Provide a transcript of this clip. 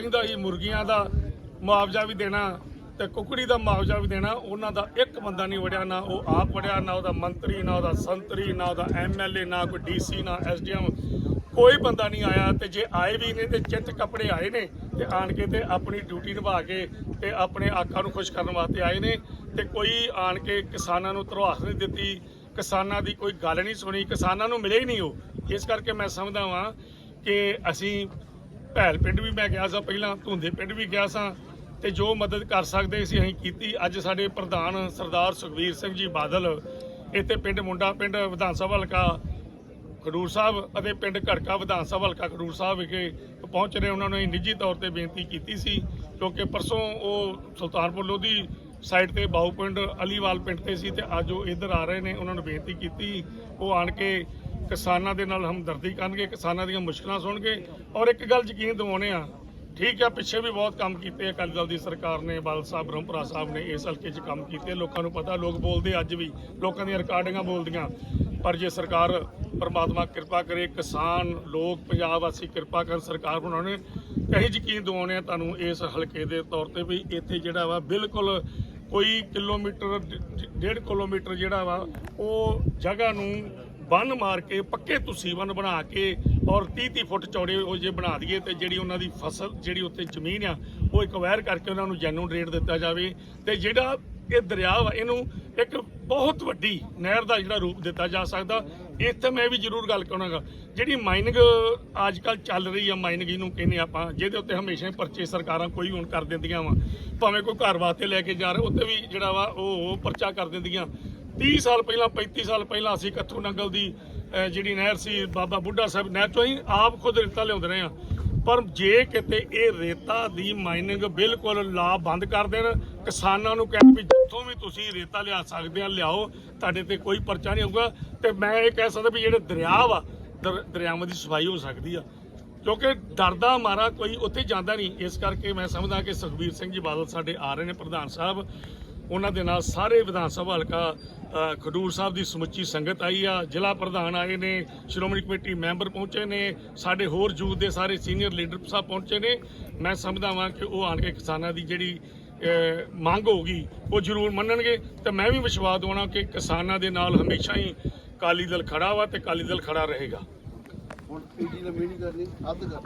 ਕਹਿੰਦਾ ਸੀ ਮੁਰਗੀਆਂ ਦਾ ਮੁਆਵਜ਼ਾ ਵੀ ਦੇਣਾ ਤੇ ਕੁਕੜੀ ਦਾ ਮੁਆਵਜ਼ਾ ਵੀ ਦੇਣਾ, ਉਹਨਾਂ ਦਾ ਇੱਕ ਬੰਦਾ ਨਹੀਂ ਵੜਿਆ, ਨਾ ਉਹ ਆਪ ਵੜਿਆ, ਨਾ ਉਹਦਾ ਮੰਤਰੀ, ਨਾ ਉਹਦਾ ਸੰਤਰੀ, ਨਾ ਉਹਦਾ ਐਮਐਲਏ ਨਾ ਕੋਈ ਡੀਸੀ ਨਾ ਐਸਡੀਐਮ ਕੋਈ ਬੰਦਾ ਨਹੀਂ ਆਇਆ ਤੇ ਜੇ ਆਏ ਵੀ ਨੇ ਤੇ ਚਿੱਟ ਕੱਪੜੇ ਆਏ ਨੇ ਤੇ ਆਣ ਕੇ ਤੇ ਆਪਣੀ ਡਿਊਟੀ ਨਿਭਾ ਕੇ ਤੇ ਆਪਣੇ ਆਕਾ ਨੂੰ ਖੁਸ਼ ਕਰਨ ਵਾਸਤੇ ਆਏ ਨੇ ਤੇ ਕੋਈ ਆਣ ਕੇ ਕਿਸਾਨਾਂ ਨੂੰ ਧਰਵਾਸ ਨਹੀਂ ਦਿੱਤੀ, ਕਿਸਾਨਾਂ ਦੀ ਕੋਈ ਗੱਲ ਨਹੀਂ ਸੁਣੀ, ਕਿਸਾਨਾਂ ਨੂੰ ਮਿਲੇ ਹੀ ਨਹੀਂ ਉਹ। ਇਸ ਕਰਕੇ ਮੈਂ ਸਮਝਦਾ ਵਾਂ ਕਿ ਅਸੀਂ ਭੈਲ ਪਿੰਡ ਵੀ ਮੈਂ ਗਿਆ ਸਾਂ ਪਹਿਲਾਂ, ਧੁੰਦੇ ਪਿੰਡ ਵੀ ਗਿਆ ਸਾਂ ਤੇ ਜੋ ਮਦਦ ਕਰ ਸਕਦੇ ਸੀ ਅਸੀਂ ਕੀਤੀ। ਅੱਜ ਸਾਡੇ ਪ੍ਰਧਾਨ ਸਰਦਾਰ ਸੁਖਵੀਰ ਸਿੰਘ ਜੀ ਬਾਦਲ, ਇੱਥੇ ਪਿੰਡ ਮੁੰਡਾ ਪਿੰਡ ਵਿਧਾਨ ਸਭਾ ਹਲਕਾ ਖਡੂਰ ਸਾਹਿਬ ਅਤੇ ਪਿੰਡ ਘੜਕਾ ਵਿਧਾਨ ਸਭਾ ਹਲਕਾ ਖਡੂਰ ਸਾਹਿਬ ਵਿਖੇ ਪਹੁੰਚ ਰਹੇ। ਉਹਨਾਂ ਨੂੰ ਅਸੀਂ ਨਿੱਜੀ ਤੌਰ ਤੇ ਬੇਨਤੀ ਕੀਤੀ ਸੀ ਕਿਉਂਕਿ ਪਰਸੋਂ ਉਹ ਸੁਲਤਾਨਪੁਰ ਲੋਧੀ ਸਾਈਡ ਤੇ ਬਾਊ ਪਿੰਡ ਅਲੀਵਾਲ ਪਿੰਡ ਤੇ ਸੀ ਤੇ ਅੱਜ ਉਹ ਇੱਧਰ ਆ ਰਹੇ ਨੇ। ਉਹਨਾਂ ਨੂੰ ਬੇਨਤੀ ਕੀਤੀ, ਉਹ ਆਣ ਕੇ ਕਿਸਾਨਾਂ ਦੇ ਨਾਲ ਹਮਦਰਦੀ ਕਰਨਗੇ, ਕਿਸਾਨਾਂ ਦੀਆਂ ਮੁਸ਼ਕਲਾਂ ਸੁਣਗੇ ਔਰ ਇੱਕ ਗੱਲ ਯਕੀਨ ਦਿਵਾਉਣੇ ਆ ਠੀਕ ਆ ਪਿੱਛੇ ਵੀ ਬਹੁਤ ਕੰਮ ਕੀਤੇ ਅਕਾਲੀ ਦਲ ਦੀ ਸਰਕਾਰ ਨੇ ਬਾਲ ਸਾਹਿਬ, ਬ੍ਰਹਮਪੁਰਾ ਸਾਹਿਬ ਨੇ ਇਸ ਹਲਕੇ 'ਚ ਕੰਮ ਕੀਤੇ, ਲੋਕਾਂ ਨੂੰ ਪਤਾ, ਲੋਕ ਬੋਲਦੇ ਅੱਜ ਵੀ, ਲੋਕਾਂ ਦੀਆਂ ਰਿਕਾਰਡਿੰਗਾਂ ਬੋਲਦੀਆਂ, ਪਰ ਜੇ ਸਰਕਾਰ ਪਰਮਾਤਮਾ ਕਿਰਪਾ ਕਰੇ, ਕਿਸਾਨ, ਲੋਕ, ਪੰਜਾਬ ਵਾਸੀ ਕਿਰਪਾ ਕਰਨ ਸਰਕਾਰ ਬਣਾਉਣੇ ਤੇ ਅਸੀਂ ਯਕੀਨ ਦਿਵਾਉਂਦੇ ਆ ਤੁਹਾਨੂੰ ਇਸ ਹਲਕੇ ਦੇ ਤੌਰ ਤੇ ਵੀ ਇੱਥੇ ਜਿਹੜਾ ਵਾ ਬਿਲਕੁਲ ਕੋਈ ਕਿਲੋਮੀਟਰ ਡ- ਡੇਢ ਕਿਲੋਮੀਟਰ ਜਿਹੜਾ ਵਾ, ਉਹ ਜਗ੍ਹਾ ਨੂੰ ਬੰਨ ਮਾਰ ਕੇ, ਪੱਕੇ ਤੁਸੀਂ ਬੰਨ ਬਣਾ ਕੇ ਔਰ 30 30 ਫੁੱਟ ਚੌੜੇ ਉਹ ਜੇ ਬਣਾ ਦਈਏ ਤੇ ਜਿਹੜੀ ਉਹਨਾਂ ਦੀ ਫਸਲ, ਜਿਹੜੀ ਉੱਥੇ ਜ਼ਮੀਨ ਆ, ਉਹ ਇਕਵਾਇਰ ਕਰਕੇ ਉਹਨਾਂ ਨੂੰ ਜੈਨੂਨ ਰੇਟ ਦਿੱਤਾ ਜਾਵੇ ਤੇ ਜਿਹੜਾ ਇਹ ਦਰਿਆ ਵਾ, ਇਹਨੂੰ ਇੱਕ ਬਹੁਤ ਵੱਡੀ ਨਹਿਰ ਦਾ ਜਿਹੜਾ ਰੂਪ ਦਿੱਤਾ ਜਾ ਸਕਦਾ। ਇੱਥੇ ਮੈਂ ਵੀ ਜ਼ਰੂਰ ਗੱਲ ਕਰਾਂਗਾ। ਜਿਹੜੀ ਮਾਈਨਿੰਗ ਅੱਜ ਕੱਲ ਚੱਲ ਰਹੀ ਆ ਮਾਈਨਿੰਗ ਇਹਨੂੰ ਕਹਿੰਦੇ ਆਪਾਂ, ਜਿਹਦੇ ਉੱਤੇ ਹਮੇਸ਼ਾ ਹੀ ਪਰਚੇ ਸਰਕਾਰਾਂ ਕੋਈ ਹੁਣ ਕਰ ਦਿੰਦੀਆਂ ਵਾ। ਭਾਵੇਂ ਕੋਈ ਘਰ ਵਾਸਤੇ ਲੈ ਕੇ ਜਾ ਰਿਹਾ ਉੱਤੇ ਵੀ ਜਿਹੜਾ ਵਾ ਉਹ ਪਰਚਾ ਕਰ ਦਿੰਦੀਆਂ। 30 ਸਾਲ ਪਹਿਲਾਂ 35 ਸਾਲ ਪਹਿਲਾਂ ਅਸੀਂ ਕੱਥੂ ਨੰਗਲ ਦੀ ਜਿਹੜੀ ਨਹਿਰ ਸੀ, ਬਾਬਾ ਬੁੱਢਾ ਸਾਹਿਬ ਨਹਿਰ ਤੋਂ ਹੀ ਆਪ ਖੁਦ ਰੇਤਾ ਲਿਆਉਂਦੇ ਰਹੇ ਆ ਪਰ ਜੇ ਕਿਤੇ ਇਹ ਰੇਤਾ ਦੀ ਮਾਈਨਿੰਗ ਬਿਲਕੁਲ ਲਾ ਬੰਦ ਕਰ ਦੇਣ, ਕਿਸਾਨਾਂ ਨੂੰ ਕਹਿਣ ਵੀ ਜਿੱਥੋਂ ਵੀ ਤੁਸੀਂ ਰੇਤਾ ਲਿਆ ਸਕਦੇ ਆ, ਲਿਆਓ, ਤੁਹਾਡੇ ਤੇ ਕੋਈ ਪਰਚਾ ਨਹੀਂ ਹੋਊਗਾ। ਤੇ ਮੈਂ ਇਹ ਕਹਿ ਸਕਦਾ ਵੀ ਜਿਹੜੇ ਦਰਿਆ ਵਾ, ਦਰ- ਦਰਿਆਵਾਂ ਦੀ ਸਫ਼ਾਈ ਹੋ ਸਕਦੀ ਆ। ਕਿਉਂਕਿ ਡਰਦਾ ਮਾਰਾ ਕੋਈ ਉੱਥੇ ਜਾਂਦਾ ਨਹੀਂ। ਇਸ ਕਰਕੇ ਮੈਂ ਸਮਝਦਾ ਕਿ ਸੁਖਬੀਰ ਸਿੰਘ ਜੀ ਬਾਦਲ ਸਾਡੇ ਆ ਰਹੇ ਨੇ, ਪ੍ਰਧਾਨ ਸਾਹਿਬ। ਉਹਨਾਂ ਦੇ ਨਾਲ ਸਾਰੇ ਵਿਧਾਨ ਸਭਾ ਹਲਕਾ ਖਡੂਰ ਸਾਹਿਬ ਦੀ ਸਮੁੱਚੀ ਸੰਗਤ ਆਈ ਆ ਜ਼ਿਲ੍ਹਾ ਪ੍ਰਧਾਨ ਆਏ ਨੇ ਸ਼੍ਰੋਮਣੀ ਕਮੇਟੀ ਮੈਂਬਰ ਪਹੁੰਚੇ ਨੇ ਸਾਡੇ ਹੋਰ ਜੂਥ ਦੇ ਸਾਰੇ ਸੀਨੀਅਰ ਲੀਡਰ ਸਾਹਿਬ ਪਹੁੰਚੇ ਨੇ। ਮੈਂ ਸਮਝਦਾ ਵਾਂ ਕਿ ਉਹ ਆਣ ਕੇ ਕਿਸਾਨਾਂ ਦੀ ਜਿਹੜੀ ਅ, ਮੰਗ ਹੋਊਗੀ ਉਹ ਜ਼ਰੂਰ ਮੰਨਣਗੇ ਤੇ ਮੈਂ ਵੀ ਵਿਸ਼ਵਾਸ ਦਵਾਉਣਾ ਕਿ ਕਿਸਾਨਾਂ ਦੇ ਨਾਲ ਹਮੇਸ਼ਾ ਹੀ ਅਕਾਲੀ ਦਲ ਖੜਾ ਵਾ ਤੇ ਅਕਾਲੀ ਦਲ ਖੜਾ ਰਹੇਗਾ। ਹੁਣ ਪੀਟੀ ਲੰਮੀ ਨਹੀਂ ਕਰਨੀ ਅੱਧ ਕਰ